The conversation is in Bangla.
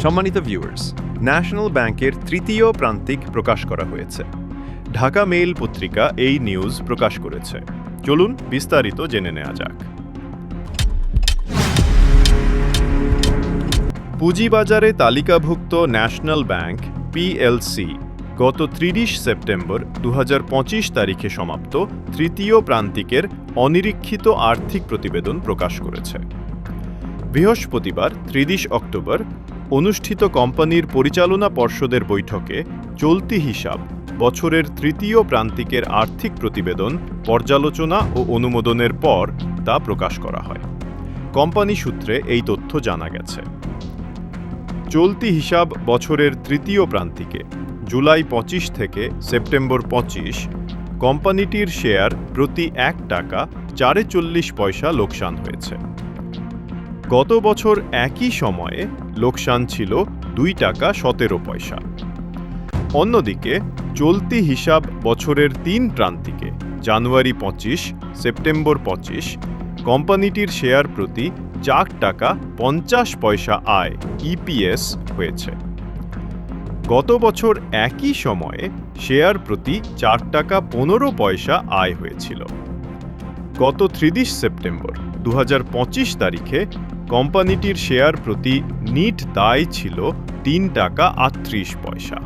সম্মানিত ভিউয়ার্স ন্যাশনাল ব্যাংকের তৃতীয় প্রান্তিক প্রকাশ করা হয়েছে। ঢাকা মেইল পত্রিকা এই নিউজ প্রকাশ করেছে। চলুন বিস্তারিত জেনে নেওয়া যাক। পুঁজিবাজারে তালিকাভুক্ত ন্যাশনাল ব্যাংক পিএলসি গত ত্রিশ সেপ্টেম্বর দু হাজার পঁচিশ তারিখে সমাপ্ত তৃতীয় প্রান্তিকের অনিরীক্ষিত আর্থিক প্রতিবেদন প্রকাশ করেছে। বৃহস্পতিবার, ত্রিশ অক্টোবর অনুষ্ঠিত কোম্পানির পরিচালনা পর্ষদের বৈঠকে চলতি হিসাব, বছরের তৃতীয় প্রান্তিকের আর্থিক প্রতিবেদন, পর্যালোচনা ও অনুমোদনের পর তা প্রকাশ করা হয়। কোম্পানি সূত্রে এই তথ্য জানা গেছে। চলতি হিসাব বছরের তৃতীয় প্রান্তিকে, জুলাই পঁচিশ থেকে সেপ্টেম্বর পঁচিশ, কোম্পানিটির শেয়ার প্রতি এক টাকা চারে চল্লিশ পয়সা লোকসান হয়েছে। গত বছর একই সময়ে লোকসান ছিল দুই টাকা সতেরো পয়সা। অন্যদিকে চলতি হিসাব বছরের তিন প্রান্তিকে জানুয়ারি পঁচিশ, সেপ্টেম্বর পঁচিশ, কোম্পানিটির শেয়ার প্রতি চার টাকা পঞ্চাশ পয়সা আয় ইপিএস হয়েছে। গত বছর একই সময়ে শেয়ার প্রতি চার টাকা পনেরো পয়সা আয় হয়েছিল। গত ত্রিশ সেপ্টেম্বর দু হাজার পঁচিশ তারিখে কোম্পানিটির শেয়ার প্রতি নিট দায় ছিল তিন টাকা আটত্রিশ পয়সা।